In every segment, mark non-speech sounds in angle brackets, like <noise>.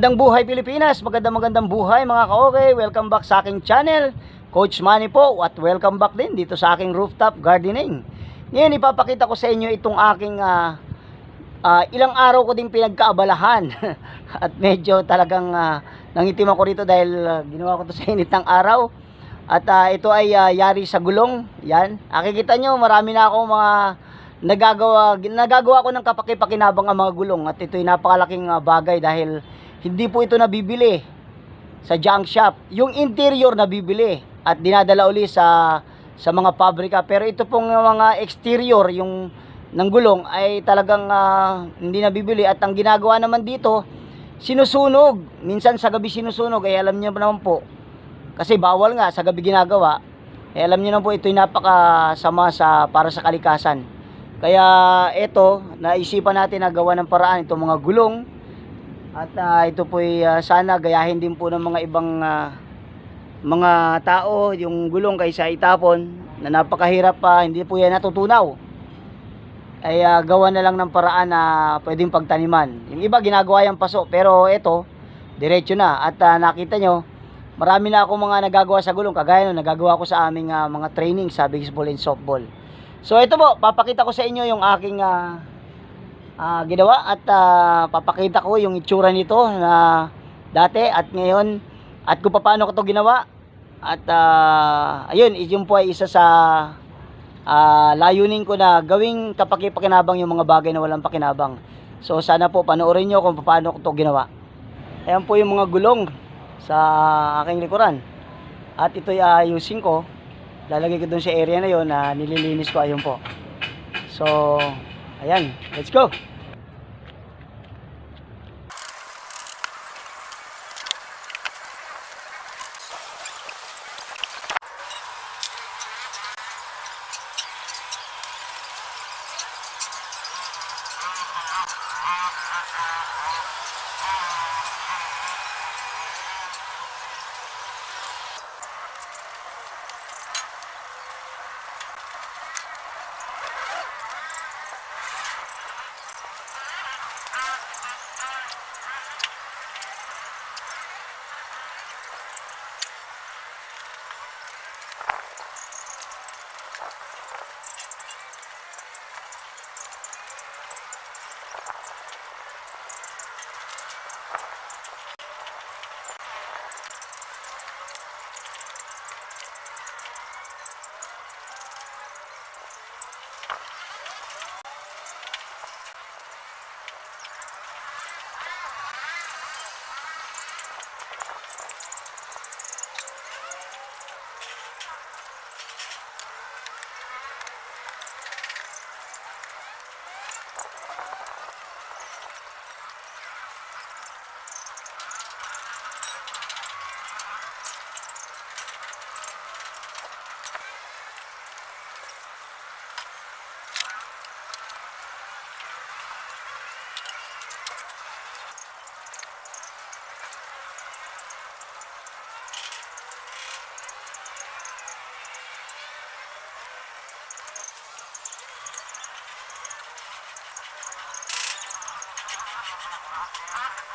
Magandang buhay Pilipinas, magandang magandang buhay mga ka-okay. Welcome back sa aking channel, Coach Manny po. At welcome back din dito sa aking rooftop gardening. Ngayon ipapakita ko sa inyo itong aking ah, ah, ilang araw ko din pinagkaabalahan. <laughs> At medyo talagang uh, nangitim ako rito dahil ah, ginawa ko to sa init ng araw. At ah, ito ay ah, yari sa gulong. Yan. Nakikita nyo, marami na akong mga nagagawa, nagagawa ko ng kapakipakinabang ang mga gulong. At ito'y napakalaking ah, bagay dahil hindi po ito nabibili sa junk shop. Yung interior nabibili at dinadala uli sa sa mga pabrika. Pero ito pong mga exterior, yung ng gulong ay talagang ah, hindi nabibili at ang ginagawa naman dito sinusunog. Minsan sa gabi sinusunog ay alam niyo naman po kasi bawal nga sa gabi ginagawa. Eh, alam niyo na po ito'y napakasama sa para sa kalikasan. Kaya ito, naisipan natin na gawa ng paraan itong mga gulong at ah, ito po sana gayahin din po ng mga ibang ah, mga tao yung gulong kaysa itapon na napakahirap pa, hindi po yan natutunaw. Ay ah, gawa na lang ng paraan na pwedeng pagtaniman. Yung iba ginagawa yung paso, pero ito diretso na at ah, nakita nyo marami na ako mga nagagawa sa gulong kagaya nung nagagawa ko sa aming ah, mga training sa baseball and softball. So ito po, papakita ko sa inyo yung aking ah, ah, ginawa at ah, papakita ko yung itsura nito na dati at ngayon at kung paano ko to ginawa. At ah, ayun yun po ay isa sa ah, layunin ko na gawing kapakipakinabang yung mga bagay na walang pakinabang. So sana po panoorin nyo kung paano ko to ginawa. Ayan po yung mga gulong sa aking likuran. At ito'y ayusin ko. Lalagay ko dun sa area na yon na nililinis ko. Ayun po. So ayan. Let's go Ha ha ha!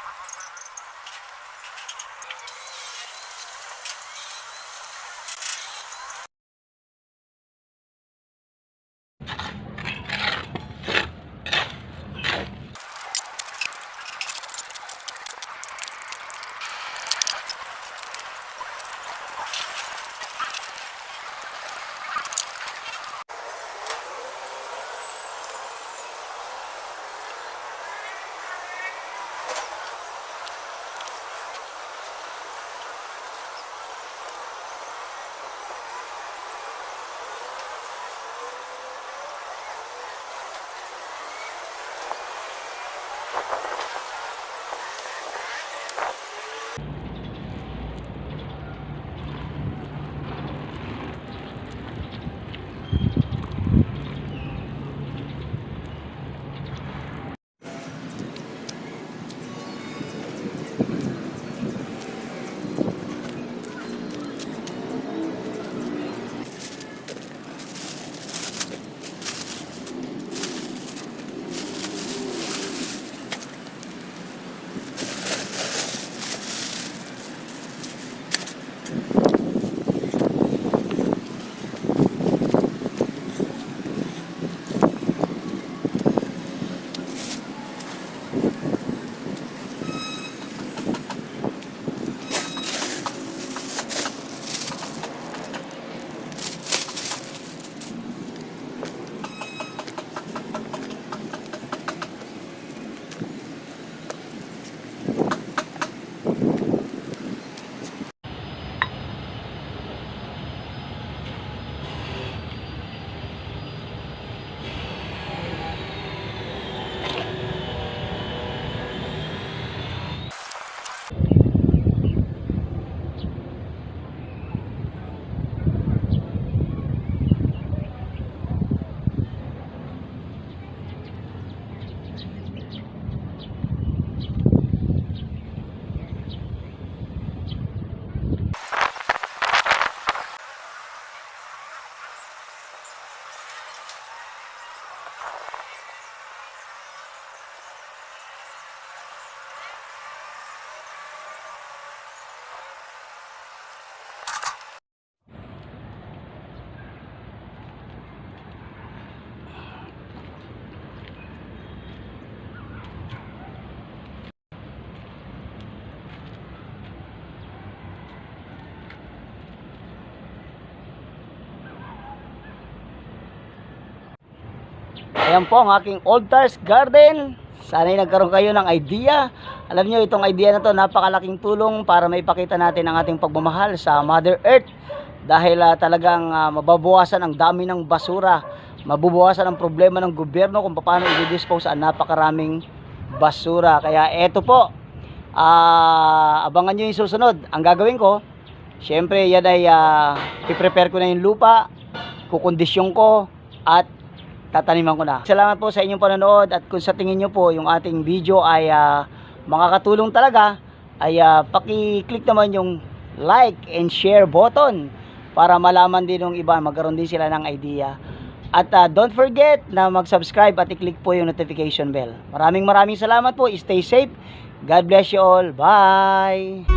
Ayan po ang aking Old Tars Garden. Sana'y nagkaroon kayo ng idea. Alam nyo, itong idea na to napakalaking tulong para maipakita natin ang ating pagmamahal sa Mother Earth. Dahil ah, talagang ah, mababawasan ang dami ng basura. Mabubawasan ang problema ng gobyerno kung paano i-dispose ang napakaraming basura. Kaya eto po, ah, abangan nyo yung susunod. Ang gagawin ko, syempre yan ay uh, prepare ko na yung lupa, kukondisyon ko, at tataniman ko na. Salamat po sa inyong panonood at kung sa tingin nyo po yung ating video ay ah, makakatulong talaga, ay ah, paki-click naman yung like and share button para malaman din ng iba, magkaroon din sila ng idea. At ah, don't forget na mag-subscribe at i-click po yung notification bell. Maraming maraming salamat po. Stay safe. God bless you all. Bye!